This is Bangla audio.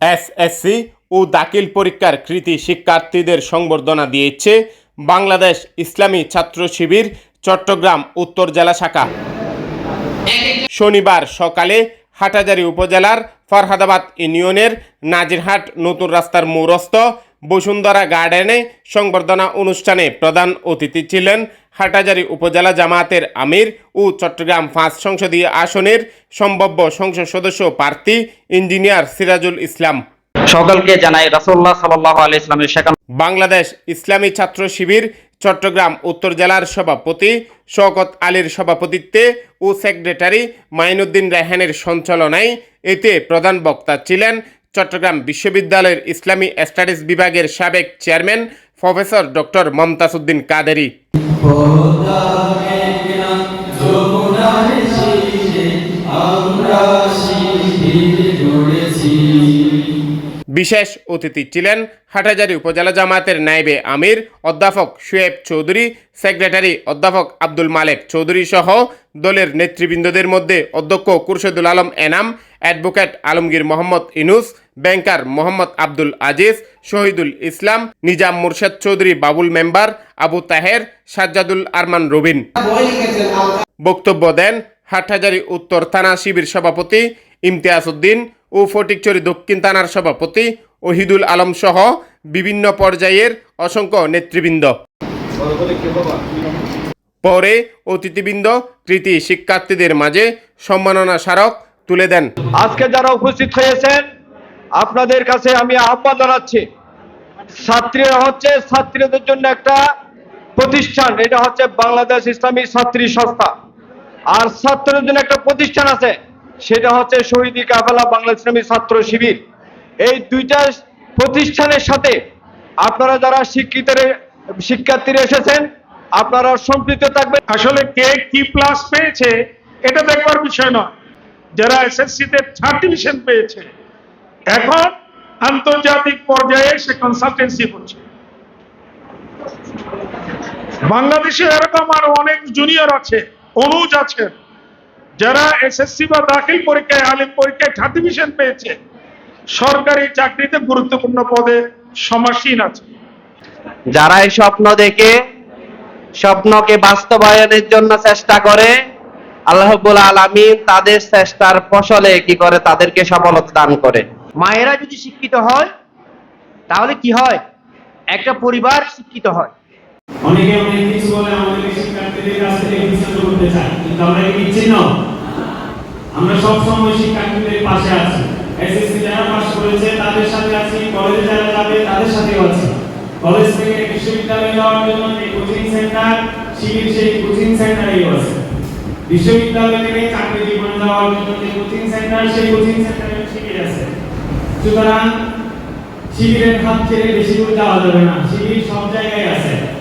এসএসসি ও দাখিল পরীক্ষার কৃতি শিক্ষার্থীদের সংবর্ধনা দিয়েছে বাংলাদেশ ইসলামী ছাত্র শিবির, চট্টগ্রাম উত্তর জেলা শাখা। শনিবার সকালে হাটাজারি উপজেলার ফরহাদাবাদ ইউনিয়নের নাজিরহাট নতুন রাস্তার মৌরস্থ বসুন্ধরা গার্ডেনে সংবর্ধনা অনুষ্ঠানে প্রধান অতিথি ছিলেন হাটাজারি উপজেলা জামায়াতের আমির ও চট্টগ্রাম পাঁচ সংসদীয় আসনের সম্ভাব্য সংসদ সদস্য প্রার্থী ইঞ্জিনিয়ার সিরাজুল ইসলাম। সকলকে জানাই রাসূলুল্লাহ সাল্লাল্লাহু আলাইহি ইসলামের শেখানো বাংলাদেশ ইসলামী ছাত্র শিবির চট্টগ্রাম উত্তর জেলার সভাপতি শওকত আলীর সভাপতিত্বে ও সেক্রেটারি মাইনুদ্দিন রেহানের সঞ্চালনায় এতে প্রধান বক্তা ছিলেন চট্টগ্রাম বিশ্ববিদ্যালয়ের ইসলামী স্টাডিজ বিভাগের সাবেক chairman professor doctor Mumtaz Uddin Kaderi. বিশেষ অতিথি ছিলেন হাটাজারি উপজেলা জামায়াতের নাইবে আমির, অধ্যাপক শুয়েব চৌধুরী, সেক্রেটারি অধ্যাপক আব্দুল মালেক চৌধুরী সহ দলের নেতৃবৃন্দদের মধ্যে অধ্যক্ষ Khurshedul Alam Enam, advocate Alamgir Mohammad Inus banker Mohammad Abdul Aziz, Shahidul Islam, Nizam Murshed Chowdhury Babul member, Abu Taher, Sajjadul Arman Robin. বক্তব্য দেন হাটহাজারি উত্তর থানা শিবির সভাপতি ইমতিয়াজ উদ্দিন ও ফটিকচুরি দক্ষিণ থানার সভাপতি ওহিদুল আলম সহ বিভিন্ন পর্যায়ের অসংখ্য নেতৃবৃন্দ। পরে অতিথিবৃন্দ, কৃতি শিক্ষার্থীদের মাঝে সম্মাননা স্মারক তুলে দেন। আজকে যারা উপস্থিত হয়েছেন আপনাদের কাছে আমি আহ্বান জানাচ্ছি। ছাত্রীরা হচ্ছে, ছাত্রীদের জন্য একটা প্রতিষ্ঠান। এটা হচ্ছে বাংলাদেশ ইসলামী ছাত্রী সংস্থা। আর ছাত্রদের জন্য একটা প্রতিষ্ঠান আছে, সেটা হচ্ছে শহীদ কাফেলা বাংলা ইসলামী ছাত্র শিবির। এই দুইটা প্রতিষ্ঠানের সাথে আপনারা যারা শিক্ষিত শিক্ষার্থীরা এসেছেন, আপনারা সম্পৃক্ত থাকবেন। আসলে কে কি প্লাস পেয়েছে, এটা দেখবার বিষয় নয়। যারা এসএসসি তে থার্ড ডিভিশন পেয়েছে এখন আন্তর্জাতিক পর্যায়ে সে কনসালটেন্সি করছে। বাংলাদেশে এরকম আর অনেক জুনিয়র আছে, অনুজ আছে, যারা এসএসসি বা দাখিল পরীক্ষায়, আলিম পরীক্ষায় ডিভিশন পেয়েছে। সরকারি চাকরিতে গুরুত্বপূর্ণ পদে সমাসীন আছে। যারা এই স্বপ্ন দেখে, স্বপ্নকে বাস্তবায়নের জন্য চেষ্টা করে আল্লাহবুল আলমিন তাদের চেষ্টার ফসলে কি করে তাদেরকে সফলতা দান করে। মায়েরা যদি শিক্ষিত হয়, তাহলে কি হয়? একটা পরিবার শিক্ষিত হয়। অনেকে অনেক কিছু বলে, আমাদেরকে শিক্ষার্থীদের করতে চায়, কিন্তু আমরা কি আমরা সব সময় শিক্ষার্থীদের পাশে আছি। এসএসসি যারা পাস করেছে, তাদের সাথে আছি কলেজে যারা যাবে, তাদের সাথেও আছি। কলেজ থেকে বিশ্ববিদ্যালয়ে যাওয়ার জন্য যে কোচিং সেন্টার শিবির সেই কোচিং সেন্টারেই আছে। বিশ্ববিদ্যালয় থেকে চাকরি জীবনে যাওয়ার জন্য যে কোচিং সেন্টার সেই কোচিং সেন্টারে শিবির আছে। সুতরাং শিবিরের হাত ছেড়ে বেশি দূর যাওয়া যাবে না। শিবির সব জায়গায় আছে।